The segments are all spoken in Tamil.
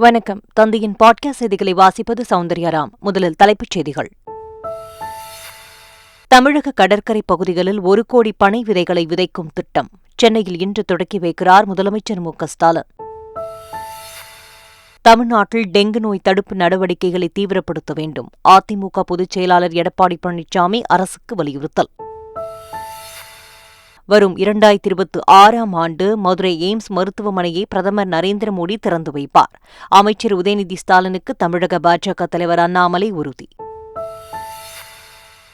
வணக்கம். தந்தையின் பாட்காஸ்ட் செய்திகளை வாசிப்பது சௌந்தர்யாராம் முதலில் தலைப்புச் செய்திகள். தமிழக கடற்கரை பகுதிகளில் ஒரு கோடி பனை விதைகளை விதைக்கும் திட்டம். சென்னையில் இன்று தொடக்கி வைக்கிறார் முதலமைச்சர் மு க ஸ்டாலின். தமிழ்நாட்டில் டெங்கு நோய் தடுப்பு நடவடிக்கைகளை தீவிரப்படுத்த வேண்டும். அதிமுக பொதுச் செயலாளர் எடப்பாடி பழனிசாமி அரசுக்கு வலியுறுத்தல். வரும் இரண்டாயிரத்தி இருபத்தி ஆறாம் ஆண்டு மதுரை எய்ம்ஸ் மருத்துவமனையை பிரதமர் நரேந்திர மோடி திறந்து வைப்பார். அமைச்சர் உதயநிதி ஸ்டாலினுக்கு தமிழக பாஜக தலைவர் அண்ணாமலை உறுதி.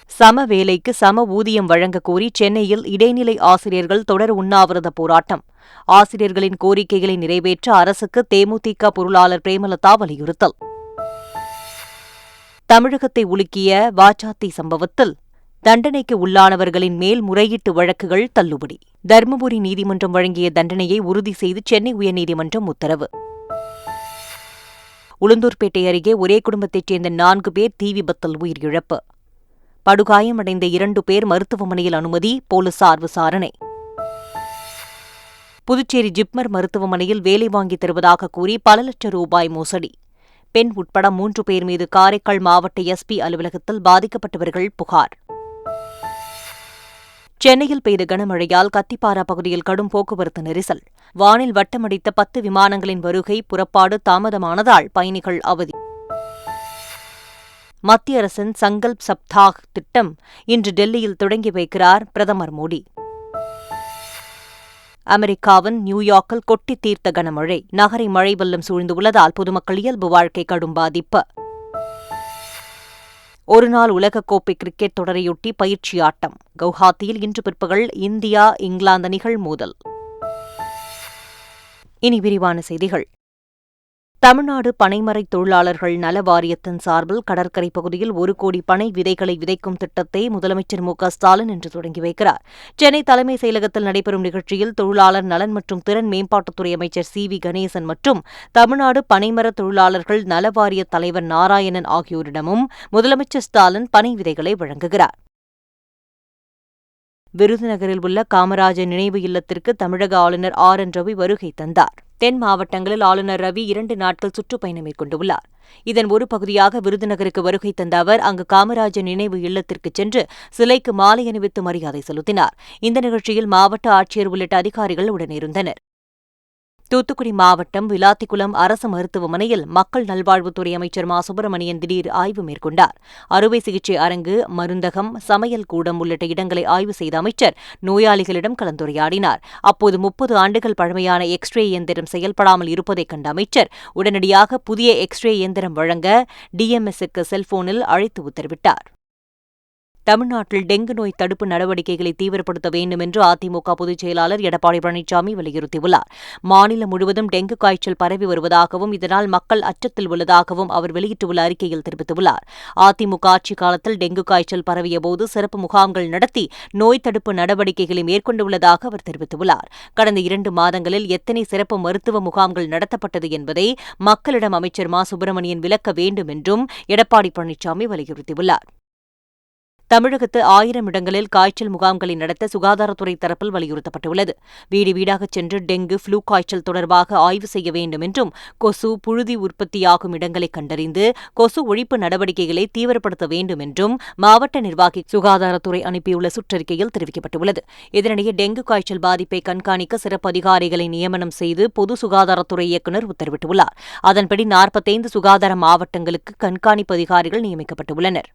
சம வேலைக்கு சம ஊதியம் வழங்கக் கோரி சென்னையில் இடைநிலை ஆசிரியர்கள் தொடர் உண்ணாவிரத போராட்டம். ஆசிரியர்களின் கோரிக்கைகளை நிறைவேற்ற அரசுக்கு தேமுதிக பொருளாளர் பிரேமலதா வலியுறுத்தல். தமிழகத்தை உலுக்கிய வாச்சாத்தி சம்பவத்தில் தண்டனைக்கு உள்ளானவர்களின் மேல் முறையீட்டு வழக்குகள் தள்ளுபடி. தருமபுரி நீதிமன்றம் வழங்கிய தண்டனையை உறுதி செய்து சென்னை உயர்நீதிமன்றம் உத்தரவு. உளுந்தூர்பேட்டை அருகே ஒரே குடும்பத்தைச் சேர்ந்த நான்கு பேர் தீ விபத்தில் உயிரிழப்பு. படுகாயமடைந்த இரண்டு பேர் மருத்துவமனையில் அனுமதி போலீசார் விசாரணை. புதுச்சேரி ஜிப்மர் மருத்துவமனையில் வேலை வாங்கித் தருவதாக கூறி பல லட்சம் ரூபாய் மோசடி. பெண் உட்பட மூன்று பேர் மீது காரைக்கால் மாவட்ட எஸ்பி அலுவலகத்தில் பாதிக்கப்பட்டவர்கள் புகார். சென்னையில் பெய்த கனமழையால் கத்திப்பாரா பகுதியில் கடும் போக்குவரத்து நெரிசல். வானில் வட்டமடித்த பத்து விமானங்களின் வருகை புறப்பாடு தாமதமானதால் பயணிகள் அவதி. மத்திய அரசின் சங்கல்ப் சப்தாக் திட்டம் இன்று டெல்லியில் தொடங்கி வைக்கிறார் பிரதமர் மோடி. அமெரிக்காவின் நியூயார்க்கில் கொட்டி தீர்த்த கனமழை. நகரை மழை வெள்ளம் சூழ்ந்துள்ளதால் பொதுமக்கள் இயல்பு வாழ்க்கை கடும் பாதிப்பு. ஒருநாள் உலகக்கோப்பை கிரிக்கெட் தொடரையொட்டி பயிற்சி ஆட்டம். கவுஹாத்தியில் இன்று பிற்பகல் இந்தியா இங்கிலாந்து அணிகள் மோதல். இனி விரிவான செய்திகள். தமிழ்நாடு பனைமரை தொழிலாளர்கள் நல வாரியத்தின் சார்பில் கடற்கரை பகுதியில் ஒரு கோடி பனை விதைகளை விதைக்கும் திட்டத்தை முதலமைச்சர் மு க ஸ்டாலின் இன்று தொடங்கி வைக்கிறார். சென்னை தலைமைச் செயலகத்தில் நடைபெறும் நிகழ்ச்சியில் தொழிலாளர் நலன் மற்றும் திறன் மேம்பாட்டுத்துறை அமைச்சர் சி வி கணேசன் மற்றும் தமிழ்நாடு பனைமர தொழிலாளர்கள் நல வாரிய தலைவர் நாராயணன் ஆகியோரிடமும் முதலமைச்சர் ஸ்டாலின் பனை விதைகளை வழங்குகிறார். விருதுநகரில் உள்ள காமராஜர் நினைவு இல்லத்திற்கு தமிழக ஆளுநர் ஆர் என் ரவி வருகை தந்தார். தென் மாவட்டங்களில் ஆளுநர் ரவி இரண்டு நாட்கள் சுற்றுப்பயணம் மேற்கொண்டுள்ளார். இதன் ஒரு பகுதியாக விருதுநகருக்கு வருகை தந்த அவர் அங்கு காமராஜர் நினைவு இல்லத்திற்கு சென்று சிலைக்கு மாலை அணிவித்து மரியாதை செலுத்தினார். இந்த நிகழ்ச்சியில் மாவட்ட ஆட்சியர் உள்ளிட்ட அதிகாரிகள் உடனிருந்தனர். தூத்துக்குடி மாவட்டம் விளாத்திக்குளம் அரசு மருத்துவமனையில் மக்கள் நல்வாழ்வுத்துறை அமைச்சர் மா. சுப்பிரமணியன் திடீர் ஆய்வு மேற்கொண்டார். அறுவை சிகிச்சை அரங்கு மருந்தகம் சமையல் கூடம் உள்ளிட்ட இடங்களை ஆய்வு செய்த அமைச்சர் நோயாளிகளிடம் கலந்துரையாடினார். அப்போது முப்பது ஆண்டுகள் பழமையான எக்ஸ்ரே இயந்திரம் செயல்படாமல் இருப்பதைக் கண்ட அமைச்சர் உடனடியாக புதிய எக்ஸ்ரே இயந்திரம் வழங்க டிஎம்எஸ்க்கு செல்போனில் அழைத்து உத்தரவிட்டார். தமிழ்நாட்டில் டெங்கு நோய் தடுப்பு நடவடிக்கைகளை தீவிரப்படுத்த வேண்டும் என்று அதிமுக பொதுச் செயலாளர் எடப்பாடி பழனிசாமி வலியுறுத்தியுள்ளார். மாநிலம் முழுவதும் டெங்கு காய்ச்சல் பரவி வருவதாகவும் இதனால் மக்கள் அச்சத்தில் உள்ளதாகவும் அவர் வெளியிட்டுள்ள அறிக்கையில் தெரிவித்துள்ளார். அதிமுக ஆட்சிக் காலத்தில் டெங்கு காய்ச்சல் பரவியபோது சிறப்பு முகாம்கள் நடத்தி நோய் தடுப்பு நடவடிக்கைகளை மேற்கொண்டுள்ளதாக அவர் தெரிவித்துள்ளார். கடந்த இரண்டு மாதங்களில் எத்தனை சிறப்பு மருத்துவ முகாம்கள் நடத்தப்பட்டது என்பதை மக்களிடம் அமைச்சர் மா. சுப்பிரமணியன் விளக்க வேண்டும் என்றும் எடப்பாடி பழனிசாமி வலியுறுத்தியுள்ளார். தமிழகத்து ஆயிரம் இடங்களில் காய்ச்சல் முகாம்களை நடத்த சுகாதாரத்துறை தரப்பில் வலியுறுத்தப்பட்டுள்ளது. வீடு வீடாகச் சென்று டெங்கு ஃப்ளூ காய்ச்சல் தொடர்பாக ஆய்வு செய்ய வேண்டும் என்றும் கொசு புழுதி உற்பத்தியாகும் இடங்களை கண்டறிந்து கொசு ஒழிப்பு நடவடிக்கைகளை தீவிரப்படுத்த வேண்டும் என்றும் மாவட்ட நிர்வாகி சுகாதாரத்துறை அனுப்பியுள்ள சுற்றறிக்கையில் தெரிவிக்கப்பட்டுள்ளது. இதனிடையே டெங்கு காய்ச்சல் பாதிப்பை கண்காணிக்க சிறப்பு அதிகாரிகளை நியமனம் செய்து பொது சுகாதாரத்துறை இயக்குநர் உத்தரவிட்டுள்ளார். அதன்படி நாற்பத்தைந்து சுகாதார மாவட்டங்களுக்கு கண்காணிப்பு அதிகாரிகள் நியமிக்கப்பட்டுள்ளனர்.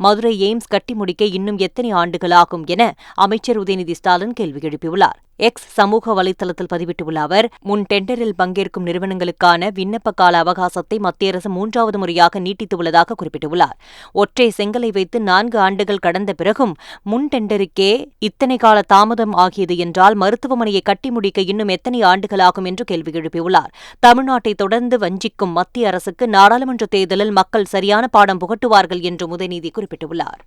மதுரை எய்ம்ஸ் கட்டி முடிக்க இன்னும் எத்தனை ஆண்டுகளாகும் என அமைச்சர் உதயநிதி ஸ்டாலின் கேள்வி எழுப்பியுள்ளார். எக்ஸ் சமூக வலைதளத்தில் பதிவிட்டுள்ள அவர் முன் டெண்டரில் பங்கேற்கும் நிறுவனங்களுக்கான விண்ணப்ப கால அவகாசத்தை மத்திய அரசு மூன்றாவது முறையாக நீட்டித்துள்ளதாக குறிப்பிட்டுள்ளார். ஒற்றை செங்கலை வைத்து நான்கு ஆண்டுகள் கடந்த பிறகும் முன் டெண்டருக்கே இத்தனை கால தாமதம் ஆகியது என்றால் மருத்துவமனையை கட்டி முடிக்க இன்னும் எத்தனை ஆண்டுகளாகும் என்று கேள்வி எழுப்பியுள்ளார். தமிழ்நாட்டை தொடர்ந்து வஞ்சிக்கும் மத்திய அரசுக்கு நாடாளுமன்ற தேர்தலில் மக்கள் சரியான பாடம் புகட்டுவார்கள் என்று உதயநிதி குறிப்பிட்டுள்ளார்.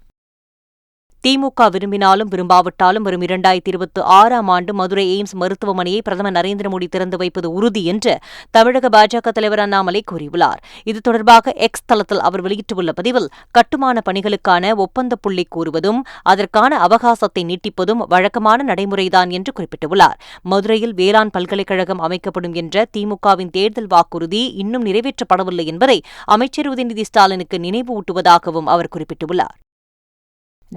திமுக விரும்பினாலும் விரும்பாவிட்டாலும் வரும் இரண்டாயிரத்தி இருபத்தி ஆறாம் ஆண்டு மதுரை எய்ம்ஸ் மருத்துவமனையை பிரதமர் நரேந்திர மோடி திறந்து வைப்பது உறுதி என்று தமிழக பாஜக தலைவர் அண்ணாமலை கூறியுள்ளார். இது தொடர்பாக எக்ஸ் தளத்தில் அவர் வெளியிட்டுள்ள பதிவில் கட்டுமான பணிகளுக்கான ஒப்பந்த புள்ளி கூறுவதும் அதற்கான அவகாசத்தை நீட்டிப்பதும் வழக்கமான நடைமுறைதான் என்று குறிப்பிட்டுள்ளார். மதுரையில் வேளாண் பல்கலைக்கழகம் அமைக்கப்படும் என்ற திமுகவின் தேர்தல் வாக்குறுதி இன்னும் நிறைவேற்றப்படவில்லை என்பதை அமைச்சர் உதயநிதி ஸ்டாலினுக்கு நினைவூட்டுவதாகவும் அவர் குறிப்பிட்டுள்ளார்.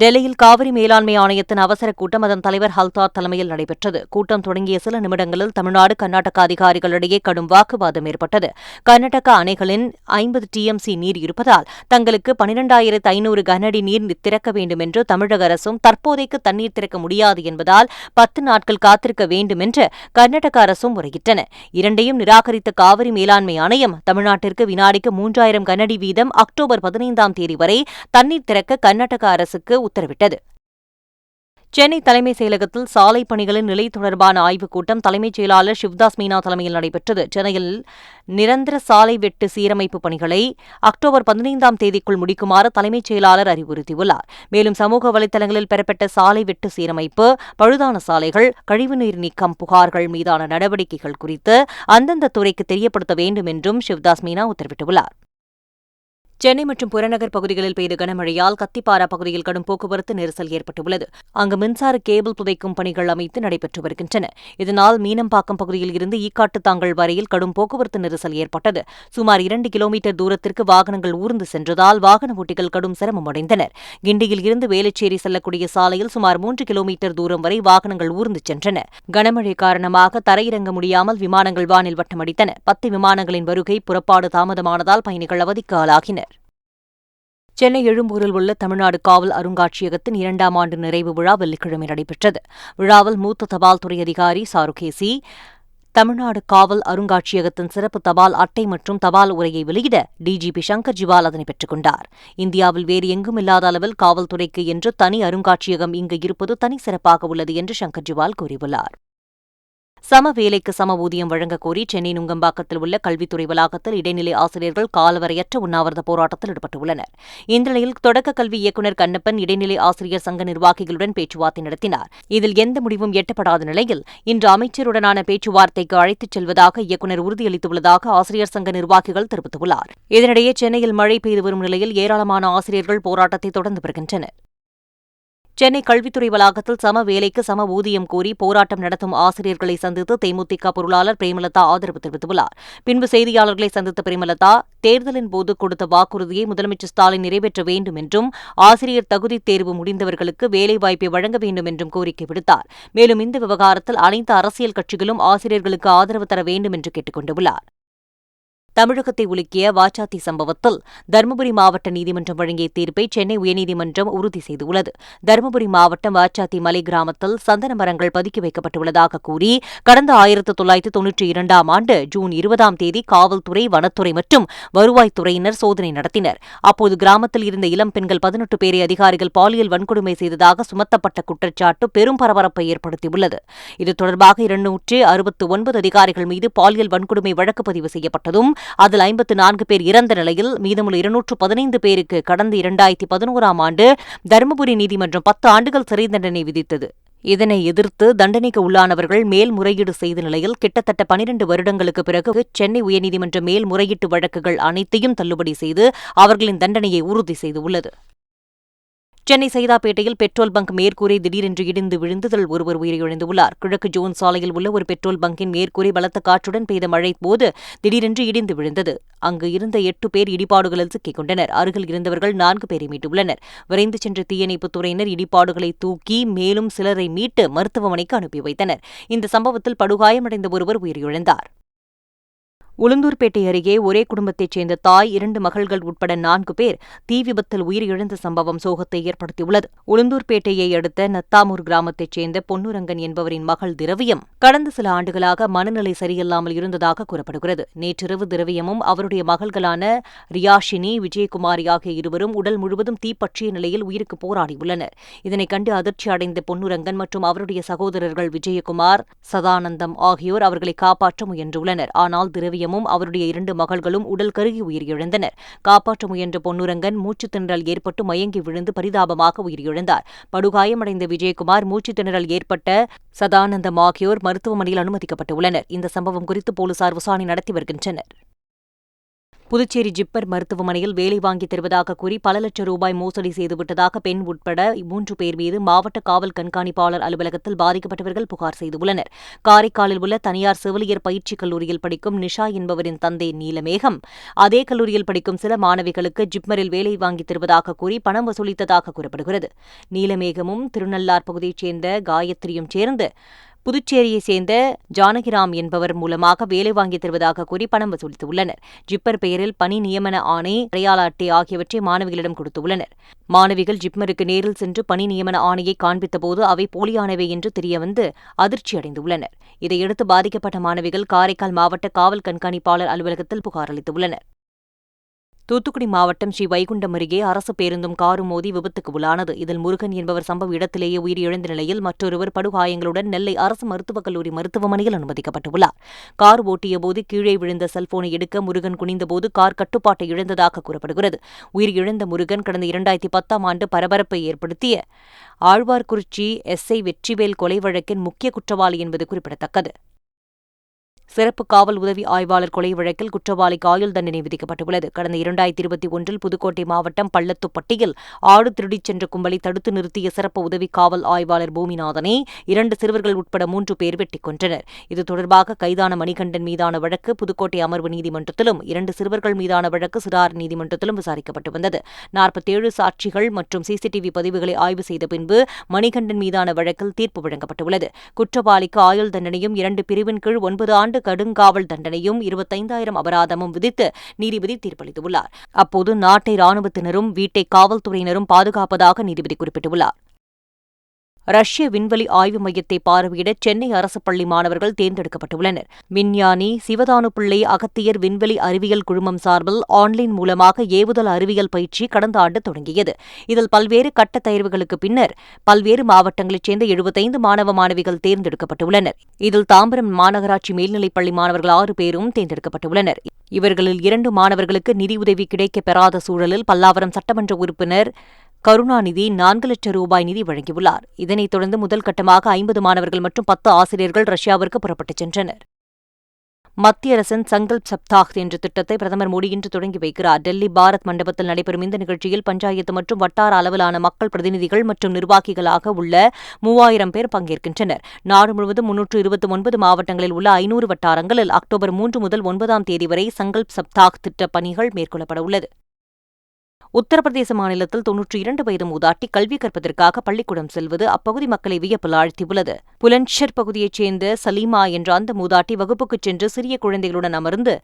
டெல்லியில் காவிரி மேலாண்மை ஆணையத்தின் அவசர கூட்டம் அதன் தலைவர் ஹல்தார் தலைமையில் நடைபெற்றது. கூட்டம் தொடங்கிய சில நிமிடங்களில் தமிழ்நாடு கர்நாடக அதிகாரிகளிடையே கடும் வாக்குவாதம் ஏற்பட்டது. கர்நாடக அணைகளின் ஐம்பது டிஎம்சி நீர் இருப்பதால் தங்களுக்கு பனிரெண்டாயிரத்து ஐநூறு கனஅடி நீர் திறக்க வேண்டும் என்று தமிழக அரசும் தற்போதைக்கு தண்ணீர் திறக்க முடியாது என்பதால் பத்து நாட்கள் காத்திருக்க வேண்டும் என்று கர்நாடக அரசும் முறையிட்டன. இரண்டையும் நிராகரித்த காவிரி மேலாண்மை ஆணையம் தமிழ்நாட்டிற்கு வினாடிக்கு மூன்றாயிரம் கனஅடி வீதம் அக்டோபர் பதினைந்தாம் தேதி வரை தண்ணீர் திறக்க கர்நாடக அரசுக்கு உத்தரவிட்டது. சென்னை தலைமைச் செயலகத்தில் சாலை பணிகளின் நிலை தொடர்பான ஆய்வுக் கூட்டம் தலைமைச் செயலாளர் சிவ்தாஸ் மீனா தலைமையில் நடைபெற்றது. சென்னையில் நிரந்தர சாலை வெட்டு சீரமைப்பு பணிகளை அக்டோபர் பதினைந்தாம் தேதிக்குள் முடிக்குமாறு தலைமைச் செயலாளர் அறிவுறுத்தியுள்ளார். மேலும் சமூக வலைதளங்களில் பெறப்பட்ட சாலை வெட்டு சீரமைப்பு பழுதான சாலைகள் கழிவுநீர் நீக்கம் புகார்கள் மீதான நடவடிக்கைகள் குறித்து அந்தந்த துறைக்கு தெரியப்படுத்த வேண்டும் என்றும் சிவ்தாஸ் மீனா உத்தரவிட்டுள்ளார். சென்னை மற்றும் புறநகர் பகுதிகளில் பெய்த கனமழையால் கத்திப்பாரா பகுதியில் கடும் போக்குவரத்து நெரிசல் ஏற்பட்டுள்ளது. அங்கு மின்சார கேபிள் புதைக்கும் பணிகள் அமைத்து நடைபெற்று வருகின்றன. இதனால் மீனம்பாக்கம் பகுதியில் இருந்து ஈக்காட்டுத்தாங்கல் வரையில் கடும் போக்குவரத்து நெரிசல் ஏற்பட்டது. சுமார் இரண்டு கிலோமீட்டர் தூரத்திற்கு வாகனங்கள் ஊர்ந்து சென்றதால் வாகன ஓட்டிகள் கடும் சிரமம் அடைந்தனர். கிண்டியில் இருந்து வேலைச்சேரி செல்லக்கூடிய சாலையில் சுமார் மூன்று கிலோமீட்டர் தூரம் வரை வாகனங்கள் ஊர்ந்து சென்றன. கனமழை காரணமாக தரையிறங்க முடியாமல் விமானங்கள் வானில் வட்டமடித்தன. பத்து விமானங்களின் வருகை புறப்பாடு தாமதமானதால் பயணிகள் அவதிக்கு ஆளாகினர். சென்னை எழும்பூரில் உள்ள தமிழ்நாடு காவல் அருங்காட்சியகத்தின் இரண்டாம் ஆண்டு நிறைவு விழா வெள்ளிக்கிழமை நடைபெற்றது. விழாவில் மூத்த தபால் துறை அதிகாரி சாருகேசி தமிழ்நாடு காவல் அருங்காட்சியகத்தின் சிறப்பு தபால் அட்டை மற்றும் தபால் உரையை வெளியிட டிஜிபி சங்கர் ஜிவால் அதனை பெற்றுக் கொண்டார் இந்தியாவில் வேறு எங்கும் இல்லாத அளவில் காவல்துறைக்கு என்று தனி அருங்காட்சியகம் இங்கு இருப்பது தனி சிறப்பாக உள்ளது என்று சங்கர் ஜிவால் கூறியுள்ளார். சம வேலைக்கு சம ஊதியம் வழங்கக் கோரி சென்னை நுங்கம்பாக்கத்தில் உள்ள கல்வித்துறை வளாகத்தில் இடைநிலை ஆசிரியர்கள் காலவரையற்ற உண்ணாவிரத போராட்டத்தில் ஈடுபட்டுள்ளனர். இந்நிலையில் தொடக்க கல்வி இயக்குநர் கண்ணப்பன் இடைநிலை ஆசிரியர் சங்க நிர்வாகிகளுடன் பேச்சுவார்த்தை நடத்தினார். இதில் எந்த முடிவும் எட்டப்படாத நிலையில் இன்று அமைச்சருடனான பேச்சுவார்த்தைக்கு அழைத்துச் செல்வதாக இயக்குநர் உறுதியளித்துள்ளதாக ஆசிரியர் சங்க நிர்வாகிகள் தெரிவித்துள்ளார். இதனிடையே சென்னையில் மழை பெய்து வரும் நிலையில் ஏராளமான ஆசிரியர்கள் போராட்டத்தை தொடர்ந்து வருகின்றனர். சென்னை கல்வித்துறை வளாகத்தில் சம வேலைக்கு சம ஊதியம் கோரி போராட்டம் நடத்தும் ஆசிரியர்களை சந்தித்து தேமுதிக பொருளாளர் பிரேமலதா ஆதரவு தெரிவித்துள்ளார். பின்பு செய்தியாளர்களை சந்தித்த பிரேமலதா தேர்தலின் போது கொடுத்த வாக்குறுதியை முதலமைச்சர் ஸ்டாலின் நிறைவேற்ற வேண்டும் என்றும் ஆசிரியர் தகுதி தேர்வு முடிந்தவர்களுக்கு வேலைவாய்ப்பை வழங்க வேண்டும் என்றும் கோரிக்கை விடுத்தார். மேலும் இந்த விவகாரத்தில் அனைத்து அரசியல் கட்சிகளும் ஆசிரியர்களுக்கு ஆதரவு தர வேண்டும் என்று கேட்டுக் கொண்டுள்ளார் தமிழகத்தை உலுக்கிய வாச்சாத்தி சம்பவத்தில் தருமபுரி மாவட்ட நீதிமன்றம் வழங்கிய தீர்ப்பை சென்னை உயர்நீதிமன்றம் உறுதி செய்துள்ளது. தருமபுரி மாவட்டம் வாச்சாத்தி மலை கிராமத்தில் சந்தன மரங்கள் பதுக்கி வைக்கப்பட்டுள்ளதாக கூறி கடந்த ஆயிரத்து தொள்ளாயிரத்து தொன்னூற்றி இரண்டாம் ஆண்டு ஜூன் இருபதாம் தேதி காவல்துறை வனத்துறை மற்றும் வருவாய்த்துறையினர் சோதனை நடத்தினர். அப்போது கிராமத்தில் இருந்த இளம் பெண்கள் பதினெட்டு பேரை அதிகாரிகள் பாலியல் வன்கொடுமை செய்ததாக சுமத்தப்பட்ட குற்றச்சாட்டு பெரும் பரபரப்பை ஏற்படுத்தியுள்ளது. இது தொடர்பாக இருநூற்று அறுபத்து ஒன்பது அதிகாரிகள் மீது பாலியல் வன்கொடுமை வழக்கு பதிவு செய்யப்பட்டதும் அதில் ஐம்பத்து நான்கு பேர் இறந்த நிலையில் மீதமுள்ள இருநூற்று பதினைந்து பேருக்கு கடந்த இரண்டாயிரத்தி பதினோராம் ஆண்டு தருமபுரி நீதிமன்றம் பத்து ஆண்டுகள் சிறை தண்டனை விதித்தது. இதனை எதிர்த்து தண்டனைக்கு உள்ளானவர்கள் மேல்முறையீடு செய்த நிலையில் கிட்டத்தட்ட பனிரண்டு வருடங்களுக்கு பிறகு சென்னை உயர்நீதிமன்ற மேல்முறையீட்டு வழக்குகள் அனைத்தையும் தள்ளுபடி செய்து அவர்களின் தண்டனையை உறுதி செய்துள்ளது. சென்னை சைதாப்பேட்டையில் பெட்ரோல் பங்க் மேற்கூரை திடீரென்று இடிந்து விழுந்ததில் ஒருவர் உயிரிழந்துள்ளார். கிழக்கு ஜோன் சாலையில் உள்ள ஒரு பெட்ரோல் பங்கின் மேற்கூரை பலத்த காற்றுடன் பெய்த மழை போது திடீரென்று இடிந்து விழுந்தது. அங்கு இருந்த எட்டு பேர் இடிபாடுகளில் சிக்கிக் கொண்டனர் அருகில் இருந்தவர்கள் நான்கு பேரை மீட்டுள்ளனர். விரைந்து சென்ற தீயணைப்புத் துறையினர் இடிபாடுகளை தூக்கி மேலும் சிலரை மீட்டு மருத்துவமனைக்கு அனுப்பி வைத்தனர். இந்த சம்பவத்தில் படுகாயமடைந்த ஒருவர் உயிரிழந்தார். உளுந்தூர்பேட்டை அருகே ஒரே குடும்பத்தைச் சேர்ந்த தாய் இரண்டு மகள்கள் உட்பட நான்கு பேர் தீ விபத்தில் உயிரிழந்த சம்பவம் சோகத்தை ஏற்படுத்தியுள்ளது. உளுந்தூர்பேட்டையை அடுத்த நத்தாமூர் கிராமத்தைச் சேர்ந்த பொன்னுரங்கன் என்பவரின் மகள் திரவியம் கடந்த சில ஆண்டுகளாக மனநிலை சரியில்லாமல் இருந்ததாக கூறப்படுகிறது. நேற்றிரவு திரவியமும் அவருடைய மகள்களான ரியாஷினி விஜயகுமாரி ஆகிய இருவரும் உடல் முழுவதும் தீப்பற்றிய நிலையில் உயிருக்கு போராடியுள்ளனர். இதனைக் கண்டு அதிர்ச்சி அடைந்த பொன்னுரங்கன் மற்றும் அவருடைய சகோதரர்கள் விஜயகுமார் சதானந்தம் ஆகியோர் அவர்களை காப்பாற்ற முயன்றுள்ளனர். ஆனால் திரவியம் சுப்பிரமணியமும் அவருடைய இரண்டு மகள்களும் உடல் கருகி உயிரிழந்தனர். காப்பாற்ற முயன்ற பொன்னுரங்கன் மூச்சுத் திணறல் ஏற்பட்டு மயங்கி விழுந்து பரிதாபமாக உயிரிழந்தார். படுகாயமடைந்த விஜயகுமார் மூச்சுத் திணறல் ஏற்பட்ட சதானந்தம் ஆகியோர் மருத்துவமனையில் அனுமதிக்கப்பட்டுள்ளனர். இந்த சம்பவம் குறித்து போலீசார் விசாரணை நடத்தி வருகின்றனர். புதுச்சேரி ஜிப்மர் மருத்துவமனையில் வேலை வாங்கி தருவதாக கூறி பல லட்சம் ரூபாய் மோசடி செய்துவிட்டதாக பெண் உட்பட மூன்று பேர் மீது மாவட்ட காவல் கண்காணிப்பாளர் அலுவலகத்தில் பாதிக்கப்பட்டவர்கள் புகார் செய்துள்ளனர். காரைக்காலில் உள்ள தனியார் செவிலியர் பயிற்சி கல்லூரியில் படிக்கும் நிஷா என்பவரின் தந்தை நீலமேகம். அதே கல்லூரியில் படிக்கும் சில மாணவிகளுக்கு ஜிப்மரில் வேலை வாங்கி தருவதாக கூறி பணம் வசூலித்ததாக கூறப்படுகிறது. நீலமேகமும் திருநள்ளார் பகுதியைச் சேர்ந்த காயத்ரியும் சேர்ந்து புதுச்சேரியைச் சேர்ந்த ஜானகிராம் என்பவர் மூலமாக வேலை வாங்கித் தருவதாக கூறி பணம் வசூலித்துள்ளனர். ஜிப்பர் பெயரில் பணி நியமன ஆணை அடையாள அட்டை ஆகியவற்றை மாணவிகளிடம் கொடுத்துள்ளனர். மாணவிகள் ஜிப்மருக்கு நேரில் சென்று பணி நியமன ஆணையை காண்பித்தபோது அவை போலியானவை என்று தெரியவந்து அதிர்ச்சியடைந்துள்ளனர் இதையடுத்து பாதிக்கப்பட்ட மாணவிகள் காரைக்கால் மாவட்ட காவல் கண்காணிப்பாளர் அலுவலகத்தில் புகார் அளித்துள்ளனர். தூத்துக்குடி மாவட்டம் ஸ்ரீ வைகுண்டம் அருகே அரசு பேருந்தும் காரும் மோதி விபத்துக்கு உள்ளானது. இதில் முருகன் என்பவர் சம்பவ இடத்திலேயே உயிரிழந்த நிலையில் மற்றொருவர் படுகாயங்களுடன் நெல்லை அரசு மருத்துவக் கல்லூரி மருத்துவமனையில் அனுமதிக்கப்பட்டுள்ளார். கார் ஓட்டியபோது கீழே விழுந்த செல்போனை எடுக்க முருகன் குனிந்தபோது கார் கட்டுப்பாட்டை இழந்ததாக கூறப்படுகிறது. உயிரிழந்த முருகன் கடந்த இரண்டாயிரத்தி பத்தாம் ஆண்டு பரபரப்பை ஏற்படுத்திய ஆழ்வார்குறிச்சி எஸ்ஐ வெற்றிவேல் கொலை வழக்கின் முக்கிய குற்றவாளி என்பது குறிப்பிடத்தக்கது. சிறப்பு காவல் உதவி ஆய்வாளர் கொலை வழக்கில் குற்றவாளிக்கு ஆயுள் தண்டனை விதிக்கப்பட்டுள்ளது. கடந்த இரண்டாயிரத்தி இருபத்தி ஒன்றில் புதுக்கோட்டை மாவட்டம் பள்ளத்துப்பட்டியில் ஆடு திருடிச் சென்ற கும்பலை தடுத்து நிறுத்திய சிறப்பு உதவி காவல் ஆய்வாளர் பூமிநாதனை இரண்டு சிறுவர்கள் உட்பட மூன்று பேர் வெட்டிக் கொன்றனர். இது தொடர்பாக கைதான மணிகண்டன் மீதான வழக்கு புதுக்கோட்டை அமர்வு நீதிமன்றத்திலும் இரண்டு சிறுவர்கள் மீதான வழக்கு சிறார் நீதிமன்றத்திலும் விசாரிக்கப்பட்டு வந்தது. நாற்பத்தேழு சாட்சிகள் மற்றும் சிசிடிவி பதிவுகளை ஆய்வு செய்த பின்பு மணிகண்டன் மீதான வழக்கில் தீர்ப்பு வழங்கப்பட்டுள்ளது. குற்றவாளிக்கு ஆயுள் தண்டனையும் இரண்டு பிரிவின் கீழ் ஒன்பது ஆண்டு கடுங்காவல் தண்டனையும் இருபத்தைந்தாயிரம் அபராதமும் விதித்து நீதிபதி தீர்ப்பளித்துள்ளார். அப்போது நாட்டை ராணுவத்தினரும் வீட்டை காவல்துறையினரும் பாதுகாப்பதாக நீதிபதி குறிப்பிட்டுள்ளார். ரஷ்ய விண்வெளி ஆய்வு மையத்தை பார்வையிட சென்னை அரசு பள்ளி மாணவர்கள் தேர்ந்தெடுக்கப்பட்டுள்ளனர். விஞ்ஞானி சிவதானு பிள்ளை அகத்தியர் விண்வெளி அறிவியல் குழுமம் சார்பில் ஆன்லைன் மூலமாக ஏவுதல் அறிவியல் பயிற்சி கடந்த ஆண்டு தொடங்கியது. இதில் பல்வேறு கட்ட தேர்வுகளுக்கு பின்னர் பல்வேறு மாவட்டங்களைச் சேர்ந்த எழுபத்தைந்து மாணவ மாணவிகள் தேர்ந்தெடுக்கப்பட்டுள்ளனர். இதில் தாம்பரம் மாநகராட்சி மேல்நிலைப் பள்ளி மாணவர்கள் ஆறு பேரும் தேர்ந்தெடுக்கப்பட்டுள்ளனர். இவர்களில் இரண்டு மாணவர்களுக்கு நிதியுதவி கிடைக்கப் பெறாத சூழலில் பல்லாவரம் சட்டமன்ற உறுப்பினர் கருணாநிதி நான்கு லட்சம் ரூபாய் நிதி வழங்கியுள்ளார். இதனைத் தொடர்ந்து முதல் கட்டமாக ஐம்பது மாணவர்கள் மற்றும் பத்து ஆசிரியர்கள் ரஷ்யாவிற்கு புறப்பட்டுச் சென்றனர். மத்திய அரசின் சங்கல்ப் சப்தாக் என்ற திட்டத்தை பிரதமர் மோடி இன்று தொடங்கி வைக்கிறார். டெல்லி பாரத் மண்டபத்தில் நடைபெறும் இந்த நிகழ்ச்சியில் பஞ்சாயத்து மற்றும் வட்டார அளவிலான மக்கள் பிரதிநிதிகள் மற்றும் நிர்வாகிகளாக உள்ள மூவாயிரம் பேர் பங்கேற்கின்றனர். நாடு முழுவதும் முன்னூற்று இருபத்தி ஒன்பது மாவட்டங்களில் உள்ள ஐநூறு வட்டாரங்களில் அக்டோபர் மூன்று முதல் ஒன்பதாம் தேதி வரை சங்கல்ப் சப்தாக் திட்ட பணிகள் மேற்கொள்ளப்பட உள்ளது. உத்தரப்பிரதேச மாநிலத்தில் தொன்னூற்றி இரண்டு வயது மூதாட்டி கல்வி கற்பதற்காக பள்ளிக்கூடம் செல்வது அப்பகுதி மக்களை வியப்பில் ஆழ்த்தியுள்ளது. புலன்ஷர் பகுதியைச் சேர்ந்த சலீமா என்ற அந்த மூதாட்டி வகுப்புக்குச் சென்று சிறிய குழந்தைகளுடன் அமர்ந்து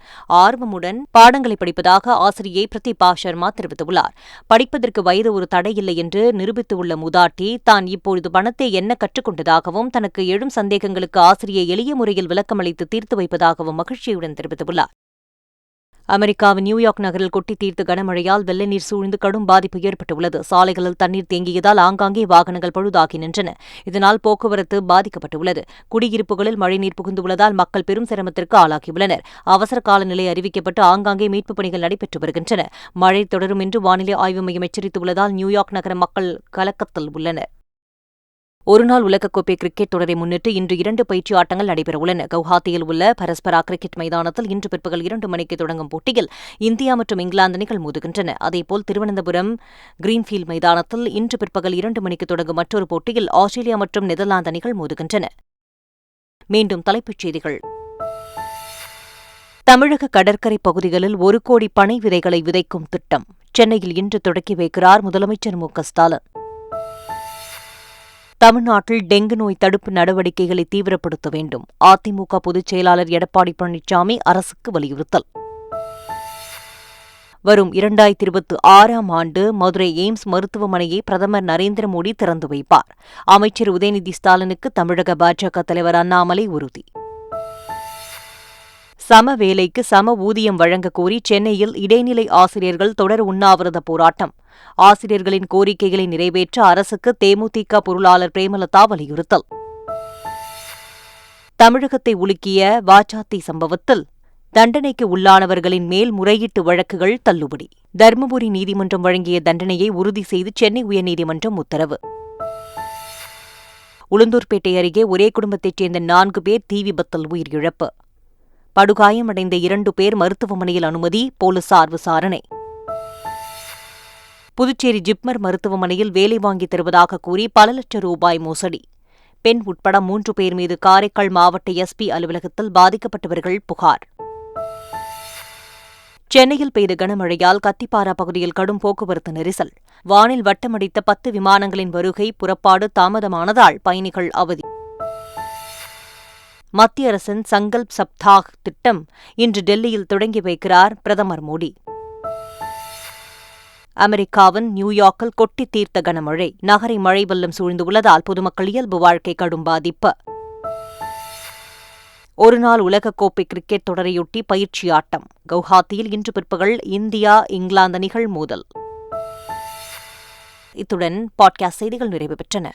ஆர்வமுடன் பாடங்களை படிப்பதாக ஆசிரியை பிரதீபா சர்மா தெரிவித்துள்ளார். படிப்பதற்கு வயது ஒரு தடையில்லை என்று நிரூபித்துள்ள மூதாட்டி தான் இப்பொழுது பணத்தை என்ன கற்றுக்கொண்டதாகவும் தனக்கு எழும் சந்தேகங்களுக்கு ஆசிரியை எளிய முறையில் விளக்கமளித்து தீர்த்து வைப்பதாகவும் மகிழ்ச்சியுடன் தெரிவித்துள்ளார். அமெரிக்காவின் நியூயார்க் நகரில் கொட்டி தீர்த்த கனமழையால் வெள்ள நீர் சூழ்ந்து கடும் பாதிப்பு ஏற்பட்டுள்ளது. சாலைகளில் தண்ணீர் தேங்கியதால் ஆங்காங்கே வாகனங்கள் பழுதாகி நின்றன. இதனால் போக்குவரத்து பாதிக்கப்பட்டுள்ளது. குடியிருப்புகளில் மழைநீர் புகுந்துள்ளதால் மக்கள் பெரும் சிரமத்திற்கு ஆளாகியுள்ளனர். அவசர கால நிலை அறிவிக்கப்பட்டு ஆங்காங்கே மீட்புப் பணிகள் நடைபெற்று வருகின்றன. மழை தொடரும் என்று வானிலை ஆய்வு மையம் எச்சரித்துள்ளதால் நியூயார்க் நகர மக்கள் கலக்கத்தில் உள்ளனர். ஒருநாள் உலகக்கோப்பை கிரிக்கெட் தொடரை முன்னிட்டு இன்று இரண்டு பயிற்சி ஆட்டங்கள் நடைபெறவுள்ளன. கவுஹாத்தியில் உள்ள பரஸ்பரா கிரிக்கெட் மைதானத்தில் இன்று பிற்பகல் இரண்டு மணிக்கு தொடங்கும் போட்டியில் இந்தியா மற்றும் இங்கிலாந்து அணிகள் மோதுகின்றன. அதேபோல் திருவனந்தபுரம் கிரீன்ஃபீல்ட் மைதானத்தில் இன்று பிற்பகல் இரண்டு மணிக்கு தொடங்கும் மற்றொரு போட்டியில் ஆஸ்திரேலியா மற்றும் நெதர்லாந்து அணிகள் மோதுகின்றன. மீண்டும் தலைப்புச் செய்திகள். தமிழக கடற்கரை பகுதிகளில் ஒரு கோடி பனை விதைகளை விதைக்கும் திட்டம். சென்னையில் இன்று தொடக்கி வைக்கிறார் முதலமைச்சர் மு ஸ்டாலின். தமிழ்நாட்டில் டெங்கு நோய் தடுப்பு நடவடிக்கைகளை தீவிரப்படுத்த வேண்டும். அதிமுக பொதுச் செயலாளர் எடப்பாடி பழனிசாமி அரசுக்கு வலியுறுத்தல். வரும் இரண்டாயிரத்தி இருபத்தி ஆறாம் ஆண்டு மதுரை எய்ம்ஸ் மருத்துவமனையை பிரதமர் நரேந்திர மோடி திறந்து வைப்பார். அமைச்சர் உதயநிதி ஸ்டாலினுக்கு தமிழக பாஜக தலைவர் அண்ணாமலை உறுதி. சம வேலைக்கு சம ஊதியம் வழங்கக் கோரி சென்னையில் இடைநிலை ஆசிரியர்கள் தொடர் உண்ணாவிரத போராட்டம். ஆசிரியர்களின் கோரிக்கைகளை நிறைவேற்ற அரசுக்கு தேமுதிக பொருளாளர் பிரேமலதா வலியுறுத்தல். தமிழகத்தை உலுக்கிய வாச்சாத்தி சம்பவத்தில் தண்டனைக்கு உள்ளானவர்களின் மேல் முறையீட்டு வழக்குகள் தள்ளுபடி. தருமபுரி நீதிமன்றம் வழங்கிய தண்டனையை உறுதி செய்து சென்னை உயர்நீதிமன்றம் உத்தரவு. உளுந்தூர்பேட்டை அருகே ஒரே குடும்பத்தைச் சேர்ந்த நான்கு பேர் தீ விபத்தில் உயிரிழப்பு. படுகாயமடைந்த இரண்டு பேர் மருத்துவமனையில் அனுமதி போலீசார் விசாரணை. புதுச்சேரி ஜிப்மர் மருத்துவமனையில் வேலை வாங்கித் தருவதாக கூறி பல லட்சம் ரூபாய் மோசடி. பெண் உட்பட மூன்று பேர் மீது காரைக்கால் மாவட்ட எஸ்பி அலுவலகத்தில் பாதிக்கப்பட்டவர்கள் புகார். சென்னையில் பெய்த கனமழையால் கத்திப்பாரா பகுதியில் கடும் போக்குவரத்து நெரிசல். வானில் வட்டமடித்த பத்து விமானங்களின் வருகை புறப்பாடு தாமதமானதால் பயணிகள் அவதி. மத்திய அரசின் சங்கல்ப் சப்தாக் திட்டம் இன்று டெல்லியில் தொடங்கி வைக்கிறார் பிரதமர் மோடி. அமெரிக்காவின் நியூயார்க்கில் கொட்டி தீர்த்த கனமழை. நகரை மழை வெள்ளம் சூழ்ந்துள்ளதால் பொதுமக்கள் இயல்பு வாழ்க்கை கடும் பாதிப்பு. ஒருநாள் உலகக்கோப்பை கிரிக்கெட் தொடரையொட்டி பயிற்சி ஆட்டம். கவுஹாத்தியில் இன்று பிற்பகல் இந்தியா இங்கிலாந்து அணிகள் மோதல். இத்துடன் பாட்காஸ்ட் செய்திகள் நிறைவு பெற்றன.